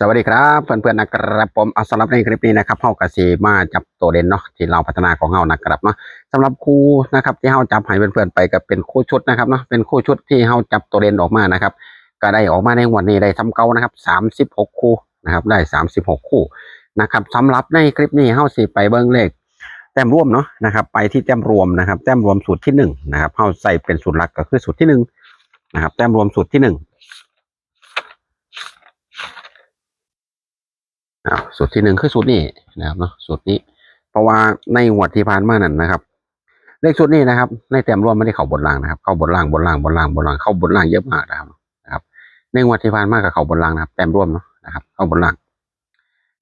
สวัสดีครับเพื่อนๆนะครับผมเอาสำหรับในคลิปนี้นะครับเฮากะสิมาจับตัวเด่นเนาะที่เราพัฒนาของเฮานะครับเนาะสำหรับครูนะครับที่เฮาจับให้เพื่อนๆไปก็เป็นคู่ชุดนะครับเนาะเป็นคู่ชุดที่เฮาจับตัวเด่นออกมานะครับก็ได้ออกมาในวันนี้ได้ทำเก่านะครับ36คู่นะครับได้36คู่นะครับสำหรับในคลิปนี้เฮาสิไปเบิ่งเลขแต้มรวมเนาะนะครับไปที่แต้มรวมนะครับแต้มรวมสูตรที่หนึ่งนะครับเฮาใส่เป็นสูตรหลักก็คือสูตรที่หนึ่งนะครับแต้มรวมสูตรที่หนึ่ง อ้าวสูตรที่หนึ่งคือสูตรนี้นะครับเนาะสูตรนี้ เพราะว่าในงวดที่ผ่านมานั่นนะครับ เลขสูตรนี้นะครับ ในแต้มรวมไม่ได้เข้าบนล่างนะครับ เข้าบนล่างบนล่างบนล่างบนล่างเข้าบนล่างเยอะมากนะครับนะครับ ในงวดที่ผ่านมากับเข้าบนล่างนะครับ แต้มรวมเนาะนะครับ เข้าบนล่าง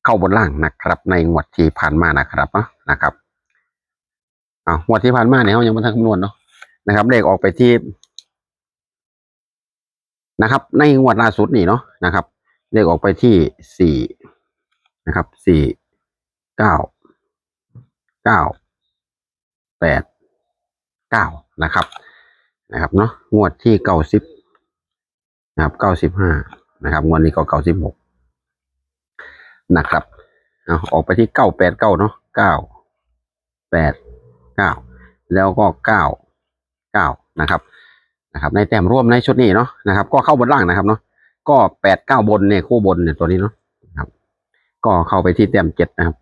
เข้าบนล่างนะครับ ในงวดที่ผ่านมานะครับเนาะนะครับอ้าวงวดที่ผ่านมาเนี่ยเขายังไม่ทันคำนวณเนาะนะครับเลขออกไปที่นะครับ ในงวดล่าสุดนี่เนาะนะครับเลขออกไปที่สี่ นะครับสี่เก้าเก้าแปดเก้านะครับนะครับเนาะงวดที่เก้าสิบนะครับเก้าสิบห้านะครับงวดนี้ก็เก้าสิบหกนะครับเอาออกไปที่เก้าแปดเก้าเนาะเก้าแปดเก้าแล้วก็เก้าเก้านะครับนะครับ ในแต้มร่วมในชุดนี้เนาะนะครับ ก็เข้าบนล่างนะครับเนาะก็แปดเก้าบนเนี่ยคู่บนเนี่ยตัวนี้เนาะ ก็เข้าไปที่แต้มเจ็ดนะครับ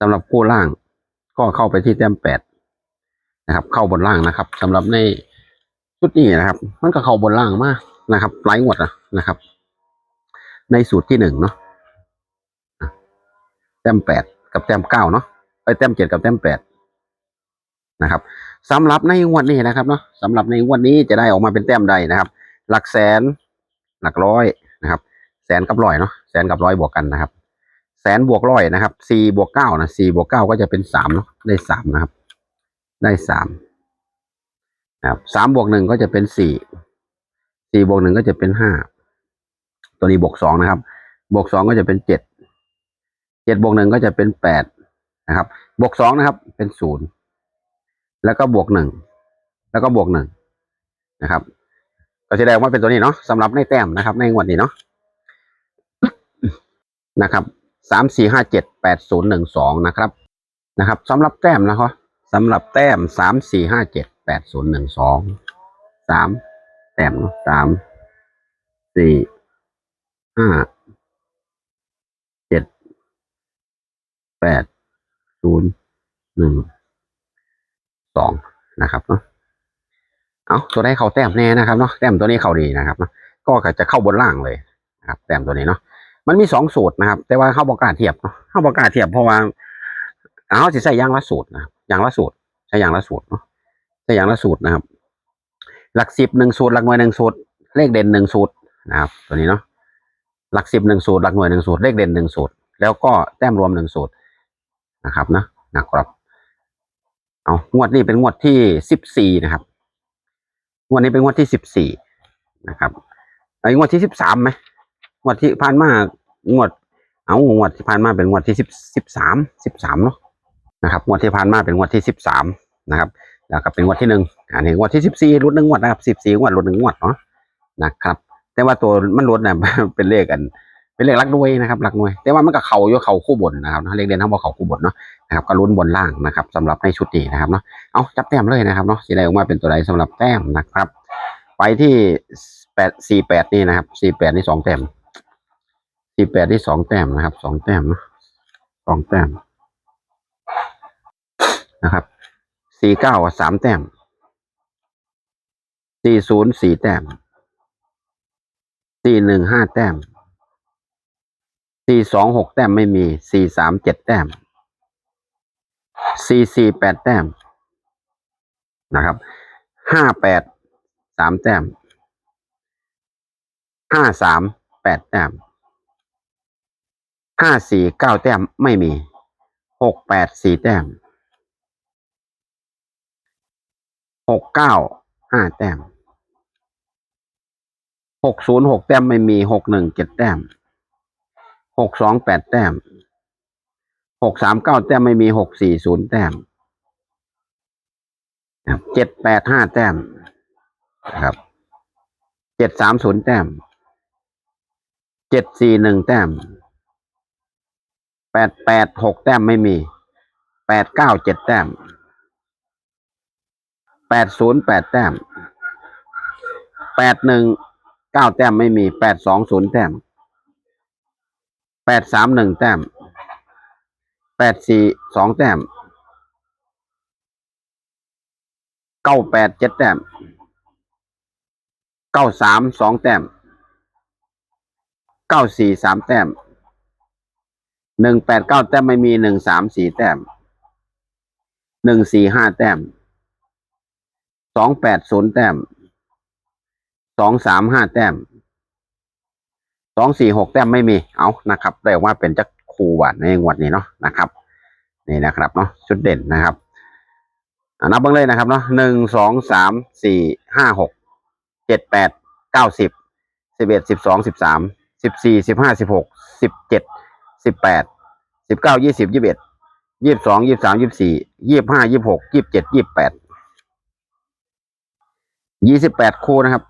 สำหรับคู่ล่าง ก็เข้าไปที่แต้มแปดนะครับ เข้าบนล่างนะครับสำหรับในชุดนี้นะครับ มันก็เข้าบนล่างมากนะครับหลายงวดนะครับ ในสูตรที่หนึ่งเนาะแต้มแปดกับแต้มเก้าเนาะไปแต้มเจ็ดกับแต้มแปดนะครับสำหรับในงวดนี้นะครับเนาะสำหรับในงวดนี้จะได้ออกมาเป็นแต้มใดนะครับ หลักแสนหลักร้อยนะครับ แสนกับร้อยเนาะแสนกับร้อยบวกกันนะครับ แสนบวกร้อยนะครับสี่บวกเก้านะสี่บวกเก้าก็จะเป็นสามเนาะได้สามนะครับ ได้สามนะครับสามบวกหนึ่งก็จะเป็นสี่สี่บวกหนึ่งก็จะเป็นห้าตัวนี้บวกสองนะครับ บวกสองก็จะเป็นเจ็ดเจ็ดบวกหนึ่งก็จะเป็นแปดนะครับ บวกสองนะครับ เป็นศูนย์แล้วก็บวกหนึ่งแล้วก็บวกหนึ่งนะครับ ก็แสดงว่าเป็นตัวนี้เนาะสำหรับในแต้มนะครับ ในงวดนี้เนาะนะครับ สามสี่ห้าเจ็ดแปดศูนย์หนึ่งสองนะครับนะครับสำหรับแต้มนะครับสำหรับแต้มสามสี่ห้าเจ็ดแปดศูนย์หนึ่งสองสามแต้มสามสี่ห้าเจ็ดแปดศูนย์หนึ่งสองนะครับเนาะเอาตัวได้เขาแต้มแน่นะครับเนาะแต้มตัวนี้เข้าดีนะครับเนาะก็จะเข้าบนล่างเลยนะครับ แต้มตัวนี้เนาะ มันมีสองสูตรนะครับ แต่ว่าเข้าบอกกาเทียบเข้าบอกกาเทียบเพราะว่าเอาจะใส่อยางละสูตรนะครับอยางละสูตรใช้อยางละสูตรเนาะใช้อยางละสูตรนะครับ หลักสิบหนึ่งสูตรหลักหน่วยหนึ่งสูตรเลขเด่นหนึ่งสูตรนะครับ ตัวนี้เนาะหลักสิบหนึ่งสูตรหลักหน่วยหนึ่งสูตรเลขเด่นหนึ่งสูตรแล้วก็แต้มรวมหนึ่งสูตรนะครับนะนะครับเอางวดนี้เป็นงวดที่สิบสี่นะครับงวดนี้เป็นงวดที่สิบสี่นะครับไอ้งวดที่สิบสามไหม งวดที่ผ่านมางวด เอางวดที่ผ่านมาเป็นงวดที่สิบสิบสามสิบสามเนาะนะครับงวดที่ผ่านมาเป็นงวดที่สิบสามนะครับแล้วก็เป็นงวดที่หนึ่งอันนี้งวดที่สิบสี่ลดหนึ่งงวดนะครับสิบสี่งวดลดหนึ่งงวดเนาะนะครับ แต่ว่าตัวมันลดเนี่ยเป็นเลขกัน เป็นเลขลักหน่วยนะครับลักหน่วย แต่ว่ามันก็เข่าอยู่เข่าคู่บนนะครับเลขเด่นทั้งบนเข่าคู่บนเนาะนะครับก็ลุ้นบนล่างนะครับสำหรับในชุดนี้นะครับเนาะเอาจับแต้มเลยนะครับเนาะสีได้ออกมาเป็นตัวใดสำหรับแต้มนะครับ ไปที่แปดสี่แปดนี่นะครับสี่แปดนี่สองแต้ม สี่แปดนี่สองแต้มนะครับสองแต้มนะสองแต้มนะครับสี่เก้าสามแต้มสี่ศูนย์สี่แต้มสี่หนึ่งห้าแต้มสี่สองหกแต้มไม่มีสี่สามเจ็ดแต้มสี่สี่แปดแต้มนะครับห้าแปดสามแต้มห้าสามแปดแต้ม ห้าสี่เก้าแต้มไม่มีหกแปดสี่แต้มหกเก้าห้าแต้มหกศูนย์หกแต้มไม่มีหกหนึ่งเจ็ดแต้มหกสองแปดแต้มหกสามเก้าแต้มไม่มีหกสี่ศูนย์แต้มเจ็ดแปดห้าแต้มนะครับเจ็ดสามศูนย์แต้มเจ็ดสี่หนึ่งแต้ม แปดแปดหกแต้มไม่มีแปดเก้าเจ็ดแต้มแปดศูนย์แปดแต้มแปดหนึ่งเก้าแต้มไม่มีแปดสองศูนย์แต้มแปดสามหนึ่งแต้มแปดสี่สองแต้มเก้าแปดเจ็ดแต้มเก้าสามสองแต้มเก้าสี่สามแต้ม หนึ่งแปดเก้าแต้มไม่มีหนึ่งสามสี่แต้มหนึ่งสี่ห้าแต้มสองแปดศูนย์แต้มสองสามห้าแต้มสองสี่หกแต้มไม่มีเอานะครับ ได้ออกมาเป็นจักคูวัดในงวดนี้เนาะนะครับ นี่นะครับเนาะชุดเด่นนะครับนับเบ้างเลยนะครับเนาะหนึ่งสองสามสี่ห้าหกเจ็ดแปดเก้าสิบสิบเอ็ดสิบสองสิบสามสิบสี่สิบห้าสิบหกสิบเจ็ด สิบแปดสิบเก้ายี่สิบยี่สิบเอ็ดยี่สิบสองยี่สิบสามยี่สิบสี่ยี่สิบห้ายี่สิบหกยี่สิบเจ็ดยี่สิบแปดยี่สิบแปดคู่นะครับ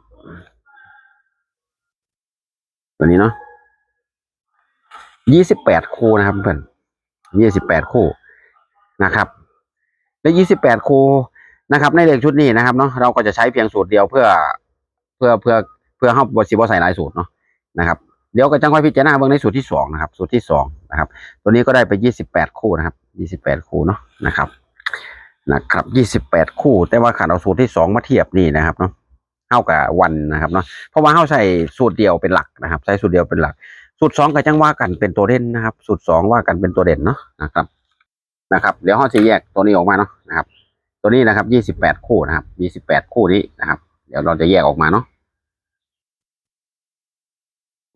ตัวนี้เนาะยี่สิบแปดคู่นะครับเพื่อนยี่สิบแปดคู่นะครับ และยี่สิบแปดคู่นะครับ ในเลขชุดนี้นะครับเนาะเราก็จะใช้เพียงสูตรเดียวเพื่อ เพื่อเพื่อเพื่อเข้าบทสิบใส่หลายสูตรเนาะนะครับ เดี๋ยวก็จังค่อยพิจารณาเบื้องในสูตรที่สองนะครับ สูตรที่สองนะครับ ตัวนี้ก็ได้ไปยี่สิบแปดคู่นะครับยี่สิบแปดคู่เนาะนะครับนะครับยี่สิบแปดคู่ แต่ว่าขันเอาสูตรที่สองมาเทียบนี่นะครับเนาะเท่ากับวันนะครับเนาะเพราะว่าเข้าใส่สูตรเดียวเป็นหลักนะครับ ใช้สูตรเดียวเป็นหลัก สูตรสองก็จังว่ากันเป็นตัวเด่นนะครับ สูตรสองว่ากันเป็นตัวเด่นเนาะนะครับนะครับ เดี๋ยวห้องจะแยกตัวนี้ออกมาเนาะนะครับ ตัวนี้นะครับยี่สิบแปดคู่นะครับยี่สิบแปดคู่นี้นะครับ เดี๋ยวเราจะแยกออกมาเนาะ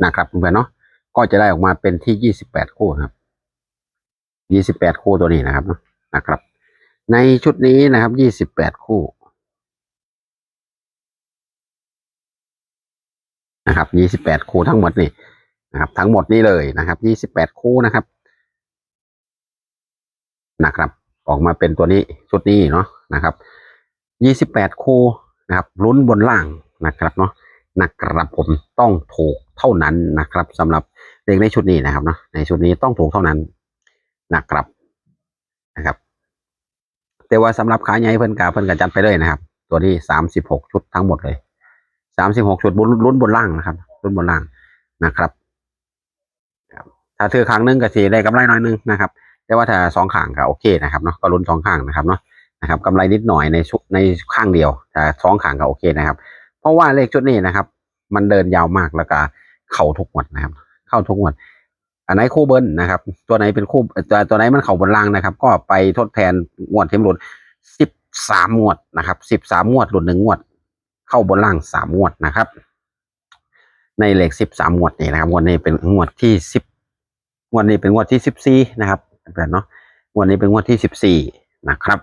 นะครับเพื่อนๆเนาะก็จะได้ออกมาเป็นที่ยี่สิบแปดคู่ครับยี่สิบแปดคู่ตัวนี้นะครับนะครับ ในชุดนี้นะครับยี่สิบแปดคู่นะครับยี่สิบแปดคู่ทั้งหมดนี่นะครับ ทั้งหมดนี้เลยนะครับยี่สิบแปดคู่นะครับ นะครับ ออกมาเป็นตัวนี้ชุดนี้เนาะนะครับยี่สิบแปดคู่นะครับลุ้นบนล่างนะครับเนาะนะครับผมต้องถูก เท่านั้นนะครับสำหรับเลขในชุดนี้นะครับเนาะในชุดนี้ต้องถูกเท่านั้นนะครับนะครับ แต่ว่าสำหรับขาใหญ่เพิ่นกาเพิ่นกาจัดไปเลยนะครับ ตัวนี้สามสิบหกชุดทั้งหมดเลยสามสิบหกชุดบนลุ้นบนล่างนะครับลุ้นบนล่างนะครับถ้าถือครั้งหนึงก็สีได้กำไรน้อยหนึงนะครับ แต่ว่าถ้าสองข้างก็โอเคนะครับเนาะก็ลุ้นสองข้างนะครับเนาะนะครับกำไรนิดหน่อยในชุดในข้างเดียวแต่สองข้างก็โอเคนะครับ เพราะว่าเลขชุดนี้นะครับ มันเดินยาวมากแล้วก็ เข้าทุกงวดนะครับ เข้าทุกงวดอันไหนคู่เบิ้ลนะครับ ตัวไหนเป็นคู่ตัวตัวไหนมันเข่าบนล่างนะครับ ก็ไปทดแทนงวดเทมหลุดสิบสามงวดนะครับสิบสามงวดหลุดหนึ่งงวด เข้าบนล่างสามงวดนะครับ ในเลขสิบสามงวดนี่นะครับงวดนี้เป็นงวดที่สิบงวดนี้เป็นงวดที่สิบสี่นะครับเพื่อนเนาะงวดนี้เป็นงวดที่สิบสี่นะครับ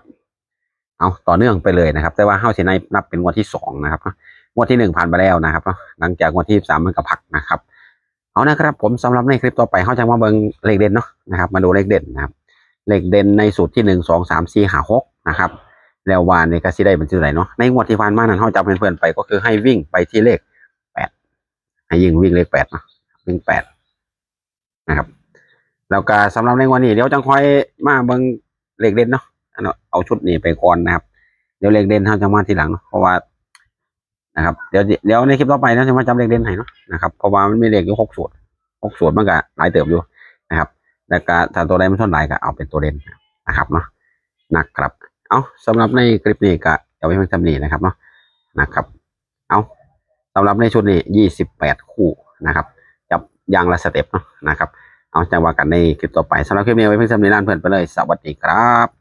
เอาต่อเนื่องไปเลยนะครับ แต่ว่าเฮ้าเสียในนับเป็นงวดที่สองนะครับเนาะ งวดที่หนึ่งผ่านไปแล้วนะครับหลังจากงวดที่สามมันก็พักนะครับ เอานะครับ ผมสำหรับในคลิปต่อไปเขาจะมาเบิงเลขเด่นเนาะนะครับ มาดูเลขเด่นนะครับ เลขเด่นในสูตรที่หนึ่งสองสามสี่หาหกนะครับ แล้ววานในกสิได้เป็นชื่อไหนเนาะในงวดที่ผ่านมานั้นเขาจำเพื่อนๆไปก็คือให้วิ่งไปที่เลขแปดให้ยิงวิ่งเลขแปดเนาะวิ่งแปดนะครับแล้วก็สำหรับในวันนี้เดี๋ยวจังค่อยมาเบิ่งเลขเด่นเนาะอันเนาะเอาชุดนี้ไปก่อนนะครับ เดี๋ยวเลขเด่นเขาจะมาทีหลังเนาะเพราะว่า นะครับเดี๋ยวเดี๋ยวในคลิปต่อไปนะจะมาจำเลขเด่นให้เนาะนะครับเพราะว่ามันมีเลขอยู่หกส่วนหกส่วนมันก็หลายเติบอยู่นะครับแล้วก็ถ้าตัวใดมันท่าไหร่ก็เอาเป็นตัวเด่นนะครับเนาะนะครับ เอาสำหรับในคลิปนี้ก็เอาไว้เพียงเท่านี้นะครับเนาะนะครับ เอาสำหรับในชุดนี้ยี่สิบแปดคู่นะครับจับยางละสเต็ปเนาะนะครับ เอาจังว่ากันในคลิปต่อไปสำหรับคลิปนี้เอาไว้เพียงเท่านี้ล้านเพื่อนไปเลย สวัสดีครับ